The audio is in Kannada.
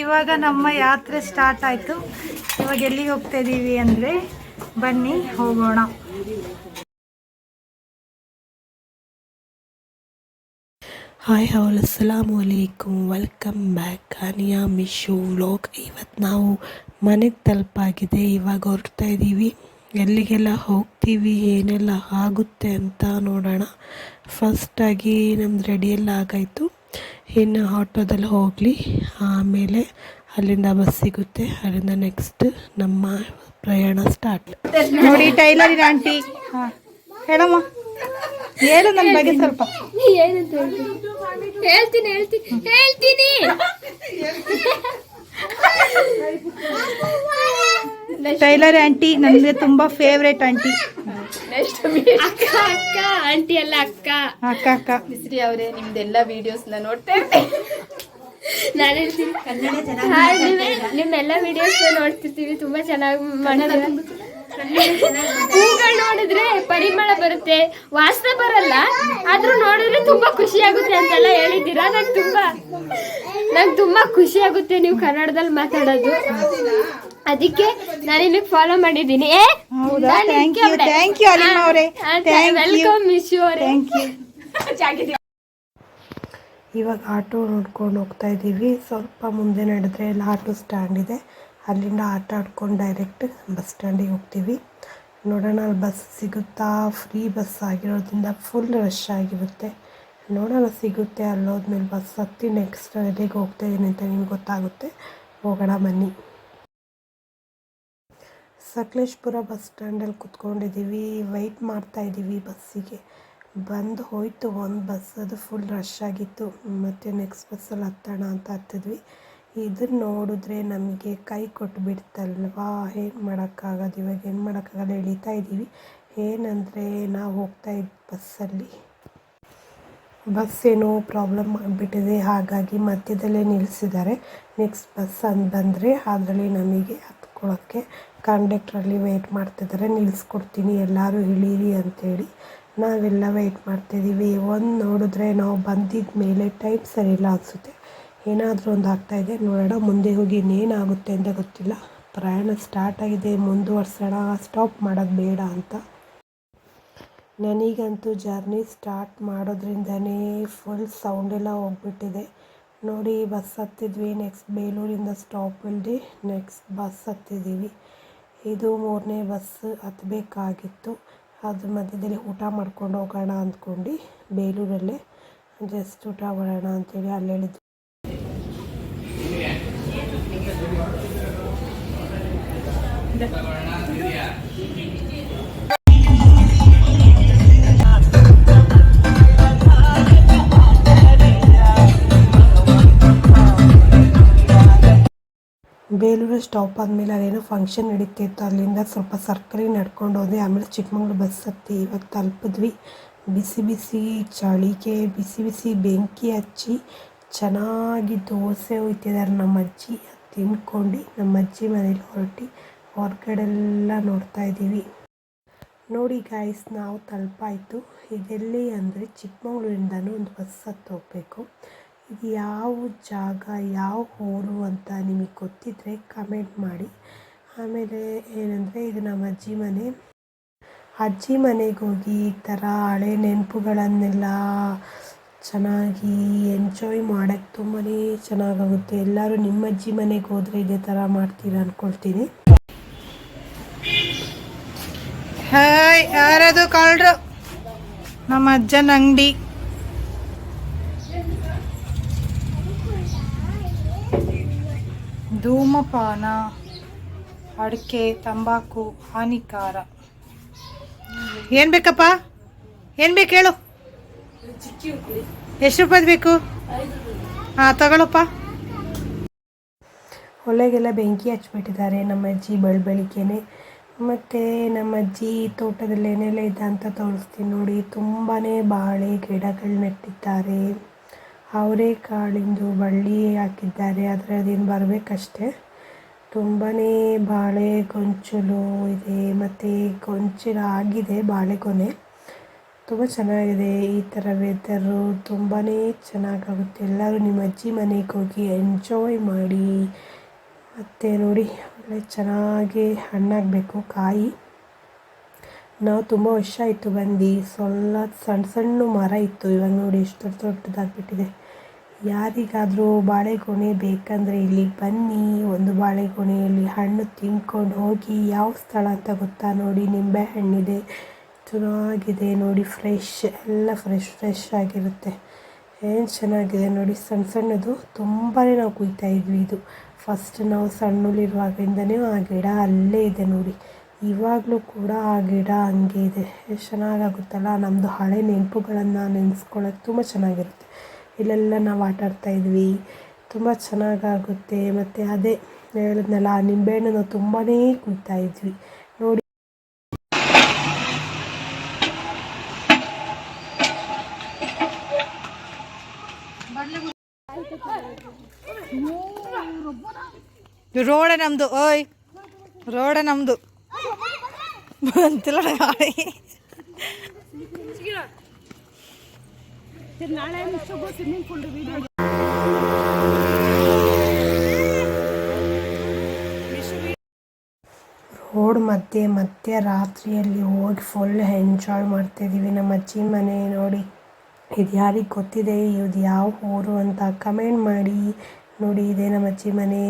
ಇವಾಗ ನಮ್ಮ ಯಾತ್ರೆ ಸ್ಟಾರ್ಟ್ ಆಯ್ತು. ಇವಾಗ ಎಲ್ಲಿಗೆ ಹೋಗ್ತಾ ಇದೀವಿ ಅಂದ್ರೆ ಬನ್ನಿ ಹೋಗೋಣ. ಹಾಯ್ ಹೌಲ್ ಅಸ್ಸಲಾಮು ಅಲೈಕುಮ್. Welcome back. Aniya, Mishu, vlog. ಇವತ್ತು ನಾವು ಮನೆಗೆ ತಲುಪಾಗಿದೆ. ಇವಾಗ ಹೊರಡ್ತಾ ಇದ್ದೀವಿ ಎಲ್ಲಿಗೆಲ್ಲ ಹೋಗ್ತೀವಿ, ಏನೆಲ್ಲ ಆಗುತ್ತೆ ಅಂತ ನೋಡೋಣ. ಫಸ್ಟಾಗಿ ನಮ್ದು ರೆಡಿಯೆಲ್ಲ ಆಗಾಯಿತು. ಇನ್ನು ಆಟೋದಲ್ಲಿ ಹೋಗಲಿ. ಆಮೇಲೆ ಅಲ್ಲಿಂದ ಬಸ್ ಸಿಗುತ್ತೆ. ಅಲ್ಲಿಂದ ನೆಕ್ಸ್ಟ್ ನಮ್ಮ ಪ್ರಯಾಣ ಸ್ಟಾರ್ಟ್ ನೋಡಿ, ಟೈಲರಿನ ಆಂಟಿ. ಹೇಳಮ್ಮ. ಹೇಳು ನನ್ನ ಬಗ್ಗೆ ಸ್ವಲ್ಪ. ಏನಂತ ಹೇಳ್ತೀನಿ. ಹೇಳ್ತೀನಿ ಹೇಳ್ತೀನಿ ಟೈಲರ್ ಆಂಟಿ ನನಗೆ ತುಂಬಾ ಫೇವ್ರೇಟ್ ಆಂಟಿ. ಅಕ್ಕ ಅಕ್ಕ ಆಂಟಿ ಅಲ್ಲ ಅಕ್ಕ. ಅಕ್ಕ ಅಕ್ಕ. ಮಿಸ್ರಿ ಅವರೇ ನಿಮ್ದೆಲ್ಲ ವಿಡಿಯೋಸ್ನ ನೋಡ್ತಾ ನಾನು ಹೇಳ್ತೀನಿ. ನಿಮ್ಮೆಲ್ಲ ವಿಡಿಯೋಸ್ ನೋಡ್ತಿರ್ತೀವಿ ತುಂಬಾ ಚೆನ್ನಾಗಿ ಮಾಡಿದ್ರೆ ಹೂಗಳು ನೋಡಿದ್ರೆ ಪರಿಮಳ ಬರುತ್ತೆ ವಾಸನೆ ಬರಲ್ಲ ಆದ್ರೂ ನೋಡಿದ್ರೆ ತುಂಬಾ ಖುಷಿ ಆಗುತ್ತೆ ಅಂತೆಲ್ಲ ಹೇಳಿದ್ದೀರಾ? ನಂಗೆ ತುಂಬಾ ನಂಗೆ ತುಂಬಾ ಖುಷಿ ಆಗುತ್ತೆ ನೀವು ಕನ್ನಡದಲ್ಲಿ ಮಾತಾಡೋದು. ಅದಕ್ಕೆ ನಾನು ನಿಮಗೆ ಫಾಲೋ ಮಾಡಿದ್ದೀನಿ. ಏ ವೆಲ್ಕಮ್ ಮಿಸ್ ಅವರೇ. ಯು ಇವಾಗ ಆಟೋ ನೋಡ್ಕೊಂಡು ಹೋಗ್ತಾ ಇದ್ದೀವಿ. ಸ್ವಲ್ಪ ಮುಂದೆ ನಡೆದ್ರೆ ಎಲ್ಲ ಆಟೋ ಸ್ಟ್ಯಾಂಡ್ ಇದೆ. ಅಲ್ಲಿಂದ ಆಟ ಆಡ್ಕೊಂಡು ಡೈರೆಕ್ಟ್ ಬಸ್ ಸ್ಟ್ಯಾಂಡಿಗೆ ಹೋಗ್ತೀವಿ. ನೋಡೋಣ ಅಲ್ಲಿ ಬಸ್ ಸಿಗುತ್ತಾ? ಫ್ರೀ ಬಸ್ ಆಗಿರೋದ್ರಿಂದ ಫುಲ್ ರಶ್ ಆಗಿರುತ್ತೆ. ನೋಡೋಣ ಸಿಗುತ್ತೆ, ಅಲ್ಲೋದ್ಮೇಲೆ ಬಸ್ ಹತ್ತಿ ನೆಕ್ಸ್ಟ್ ಎಲ್ಲಿಗೆ ಹೋಗ್ತಾ ಇದ್ದೀನಿ ಅಂತ ನಿಮ್ಗೆ ಗೊತ್ತಾಗುತ್ತೆ. ಹೋಗೋಣ ಬನ್ನಿ. ಸಕಲೇಶ್ಪುರ ಬಸ್ ಸ್ಟ್ಯಾಂಡಲ್ಲಿ ಕುತ್ಕೊಂಡಿದ್ದೀವಿ. ವೆಯ್ಟ್ ಮಾಡ್ತಾ ಇದ್ದೀವಿ ಬಸ್ಸಿಗೆ ಬಂದು ಹೋಯಿತು, ಒಂದು ಬಸ್ ಅದು ಫುಲ್ ರಶ್ ಆಗಿತ್ತು. ಮತ್ತು ನೆಕ್ಸ್ಟ್ ಬಸ್ಸಲ್ಲಿ ಹತ್ತೋಣ ಅಂತ ಹತ್ತಿದ್ವಿ. ಇದನ್ನ ನೋಡಿದ್ರೆ ನಮಗೆ ಕೈ ಕೊಟ್ಟು ಬಿಡ್ತಲ್ವಾ ಏನು ಮಾಡೋಕ್ಕಾಗೋದು? ಇವಾಗ ಏನು ಮಾಡೋಕ್ಕಾಗಲ್ಲ ಎಳಿತಾ ಇದ್ದೀವಿ ಏನಂದರೆ ನಾವು ಹೋಗ್ತಾ ಇದ್ದ ಬಸ್ಸಲ್ಲಿ. ಬಸ್ ಏನೋ ಪ್ರಾಬ್ಲಮ್ ಆಗಿಬಿಟ್ಟಿದೆ, ಹಾಗಾಗಿ ಮಧ್ಯದಲ್ಲೇ ನಿಲ್ಲಿಸಿದ್ದಾರೆ ನೆಕ್ಸ್ಟ್ ಬಸ್ ಅಂತ ಬಂದರೆ ಅದರಲ್ಲಿ ನಮಗೆ ಹತ್ಕೊಳ್ಳೋಕ್ಕೆ ಕಂಡಕ್ಟ್ರಲ್ಲಿ ವೆಯ್ಟ್ ಮಾಡ್ತಿದ್ದಾರೆ ನಿಲ್ಲಿಸ್ಕೊಡ್ತೀನಿ ಎಲ್ಲರೂ ಇಳೀರಿ ಅಂತೇಳಿ. ನಾವೆಲ್ಲ ವೆಯ್ಟ್ ಮಾಡ್ತಿದ್ದೀವಿ ಒಂದು ನೋಡಿದ್ರೆ ನಾವು ಬಂದಿದ್ದ ಮೇಲೆ ಟೈಮ್ ಸರಿ ಇಲ್ಲ ಅನಿಸುತ್ತೆ. ಏನಾದರೂ ಒಂದು ಆಗ್ತಾಯಿದೆ ನೋಡೋಣ, ಮುಂದೆ ಹೋಗಿ ಇನ್ನೇನಾಗುತ್ತೆ ಅಂತ ಗೊತ್ತಿಲ್ಲ. ಪ್ರಯಾಣ ಸ್ಟಾರ್ಟ್ ಆಗಿದೆ, ಮುಂದುವರ್ಸೋಣ ಸ್ಟಾಪ್ ಮಾಡೋದು ಬೇಡ ಅಂತ. ನನಗಂತೂ ಜರ್ನಿ ಸ್ಟಾರ್ಟ್ ಮಾಡೋದ್ರಿಂದನೇ ಫುಲ್ ಸೌಂಡೆಲ್ಲ ಹೋಗ್ಬಿಟ್ಟಿದೆ. ನೋಡಿ ಬಸ್ ಹತ್ತಿದ್ವಿ ನೆಕ್ಸ್ಟ್ ಬೇಲೂರಿಂದ ಸ್ಟಾಪ್ ಇಲ್ಲದೆ ನೆಕ್ಸ್ಟ್ ಬಸ್ ಹತ್ತಿದ್ದೀವಿ. ಇದು ಮೂರನೇ ಬಸ್ ಹತ್ತಬೇಕಾಗಿತ್ತು ಅದ್ರ ಮಧ್ಯದಲ್ಲಿ ಊಟ ಮಾಡ್ಕೊಂಡು ಹೋಗೋಣ ಅಂದ್ಕೊಂಡು, ಬೇಲೂರಲ್ಲೇ ಜಸ್ಟ್ ಊಟ ಮಾಡೋಣ ಅಂತೇಳಿ ಅಲ್ಲಿ ಹೇಳಿದ್ವಿ. ಬೇಲೂರು ಸ್ಟಾಪ್ ಆದಮೇಲೆ ಅಲ್ಲೇನೋ ಫಂಕ್ಷನ್ ನಡೀತಿತ್ತು ಅಲ್ಲಿಂದ ಸ್ವಲ್ಪ ಸರ್ಕಲಿ ನಡ್ಕೊಂಡು ಹೋದೆ. ಆಮೇಲೆ ಚಿಕ್ಕಮಂಗ್ಳೂರು ಬಸ್ ಹತ್ತಿ ಇವಾಗ ತಲುಪಿದ್ವಿ. ಬಿಸಿ ಬಿಸಿ ಚಳಿಗೆ, ಬಿಸಿ ಬಿಸಿ ಬೆಂಕಿ ಹಚ್ಚಿ ಚೆನ್ನಾಗಿ ದೋಸೆ ಹೋಯ್ತಿದ್ದಾರೆ ನಮ್ಮ ಅಜ್ಜಿ ತಿನ್ಕೊಂಡು ನಮ್ಮ ಅಜ್ಜಿ ಮನೇಲಿ ಹೊರಟು ಹೊರಗಡೆಲ್ಲ ನೋಡ್ತಾ ಇದ್ದೀವಿ. ನೋಡಿ ಗಾಯ್ಸ್ ನಾವು ತಲುಪಾಯಿತು. ಇದೆಲ್ಲಿ ಅಂದರೆ ಚಿಕ್ಕಮಗಳೂರಿಂದನೂ ಒಂದು ಬಸ್ ಹತ್ತು ಹೋಗಬೇಕು. ಇದು ಯಾವ ಜಾಗ, ಯಾವ ಊರು ಅಂತ ನಿಮಗೆ ಗೊತ್ತಿದ್ದರೆ ಕಮೆಂಟ್ ಮಾಡಿ. ಆಮೇಲೆ ಏನಂದರೆ ಇದು ನಮ್ಮ ಅಜ್ಜಿ ಮನೆ. ಅಜ್ಜಿ ಮನೆಗೆ ಹೋಗಿ ಈ ಥರ ಹಳೆ ನೆನಪುಗಳನ್ನೆಲ್ಲ ಚೆನ್ನಾಗಿ ಎಂಜಾಯ್ ಮಾಡೋಕ್ಕೆ ತುಂಬಾ ಚೆನ್ನಾಗಾಗುತ್ತೆ. ಎಲ್ಲರೂ ನಿಮ್ಮ ಅಜ್ಜಿ ಮನೆಗೆ ಹೋದರೆ ಇದೇ ಥರ ಮಾಡ್ತೀರಾ ಅಂದ್ಕೊಳ್ತೀನಿ ಹಾಯ್ ಯಾರದು ಕಳ್ರು ನಮ್ಮ ಅಜ್ಜನ ಅಂಗಡಿ. ಧೂಮಪಾನ, ಅಡಿಕೆ, ತಂಬಾಕು, ಹಾನಿಕಾರ. ಏನು ಬೇಕಪ್ಪ? ಏನು ಬೇಕು ಹೇಳು. ಎಷ್ಟು ರೂಪಾಯಿ ಬೇಕು? ಹಾಂ, ತಗೊಳಪ್ಪ. ಒಲೆಗೆಲ್ಲ ಬೆಂಕಿ ಹಚ್ಬಿಟ್ಟಿದ್ದಾರೆ. ನಮ್ಮ ಅಜ್ಜಿ ಬೆಳ ಬೆಳಿಗ್ಗೆನೆ ಮತ್ತು ನಮ್ಮ ಅಜ್ಜಿ ತೋಟದಲ್ಲಿ ಏನೆಲ್ಲ ಇದೆ ಅಂತ ತೋರಿಸ್ತೀನಿ ನೋಡಿ. ತುಂಬಾ ಬಾಳೆ ಗಿಡಗಳು ನೆಟ್ಟಿದ್ದಾರೆ. ಅವರೆಕಾಳಿಂದು ಬಳ್ಳಿ ಹಾಕಿದ್ದಾರೆ. ಆದರೆ ಅದೇನು ಬರಬೇಕಷ್ಟೆ. ತುಂಬಾ ಬಾಳೆ ಗೊಂಚಲು ಇದೆ. ಮತ್ತು ಗೊಂಚಲು ಆಗಿದೆ ಬಾಳೆಗೊನೆ ತುಂಬ ಚೆನ್ನಾಗಿದೆ ಈ ಥರ ವೆದರು ತುಂಬಾ ಚೆನ್ನಾಗಾಗುತ್ತೆ. ಎಲ್ಲರೂ ನಿಮ್ಮ ಅಜ್ಜಿ ಮನೆಗೆ ಹೋಗಿ ಎಂಜಾಯ್ ಮಾಡಿ. ಮತ್ತು ನೋಡಿ, ಒಳ್ಳೆ ಚೆನ್ನಾಗಿ ಹಣ್ಣಾಗಬೇಕು, ಕಾಯಿ. ನಾವು ತುಂಬ ವರ್ಷ ಆಯಿತು ಬಂದು. ಸೊಲ್ಲ ಸಣ್ಣ ಸಣ್ಣ ಮರ ಇತ್ತು. ಇವಾಗ ನೋಡಿ ಎಷ್ಟು ದೊಡ್ಡ ದೊಡ್ಡದಾಗ್ಬಿಟ್ಟಿದೆ. ಯಾರಿಗಾದರೂ ಬಾಳೆಗೊನೆ ಬೇಕಂದರೆ ಇಲ್ಲಿ ಬನ್ನಿ. ಒಂದು ಬಾಳೆಗೊನೆಯಲ್ಲಿ ಹಣ್ಣು ತಿನ್ಕೊಂಡು ಹೋಗಿ. ಯಾವ ಸ್ಥಳ ಅಂತ ಗೊತ್ತಾ ನೋಡಿ ನಿಂಬೆ ಹಣ್ಣಿದೆ ಚೆನ್ನಾಗಿದೆ ನೋಡಿ ಫ್ರೆಶ್ ಎಲ್ಲ ಫ್ರೆಶ್ ಫ್ರೆಶ್ ಆಗಿರುತ್ತೆ. ಏನು ಚೆನ್ನಾಗಿದೆ ನೋಡಿ ಸಣ್ಣ ಸಣ್ಣದು ತುಂಬಾ ನಾವು ಕುಯ್ತಾ ಇದ್ವಿ ಇದು. ಫಸ್ಟ್ ನಾವು ಸಣ್ಣಲಿರುವಾಗಿಂದನೇ ಆ ಗಿಡ ಅಲ್ಲೇ ಇದೆ ನೋಡಿ. ಇವಾಗಲೂ ಕೂಡ ಆ ಗಿಡ ಹಂಗೆ ಇದೆ. ಎಷ್ಟು ಚೆನ್ನಾಗಾಗುತ್ತಲ್ಲ? ನಮ್ಮದು ಹಳೆ ನೆನಪುಗಳನ್ನು ನೆನೆಸ್ಕೊಳ್ಳೋಕೆ ತುಂಬ ಚೆನ್ನಾಗಿರುತ್ತೆ. ಇಲ್ಲೆಲ್ಲ ನಾವು ಆಟ ಆಡ್ತಾ ಇದ್ವಿ. ತುಂಬ ಚೆನ್ನಾಗಾಗುತ್ತೆ. ಮತ್ತು ಅದೇ ಹೇಳಿದ್ನಲ್ಲ ಆ ನಿಂಬೆಹಣ್ಣು ನಾವು ತುಂಬಾ ಕುಯ್ತಾ ಇದ್ವಿ ನೋಡಿ ರೋಡ ನಮ್ಮದು ಓಯ್, ರೋಡ ನಮ್ಮದು ಬಂತಿಲ್ಲ ರೋಡ್ ಮತ್ತೆ ರಾತ್ರಿಯಲ್ಲಿ ಹೋಗಿ ಫುಲ್ ಎಂಜಾಯ್ ಮಾಡ್ತಿದ್ದೀವಿ ನಮ್ಮ ಅಜ್ಜಿ ಮನೆ ನೋಡಿ, ಇದು ಯಾರಿಗೆ ಗೊತ್ತಿದೆ ಇದು ಯಾವ ಊರು ಅಂತ ಕಮೆಂಟ್ ಮಾಡಿ ನೋಡಿ ಇದೆ ನಮ್ಮ ಅಜ್ಜಿ ಮನೆ.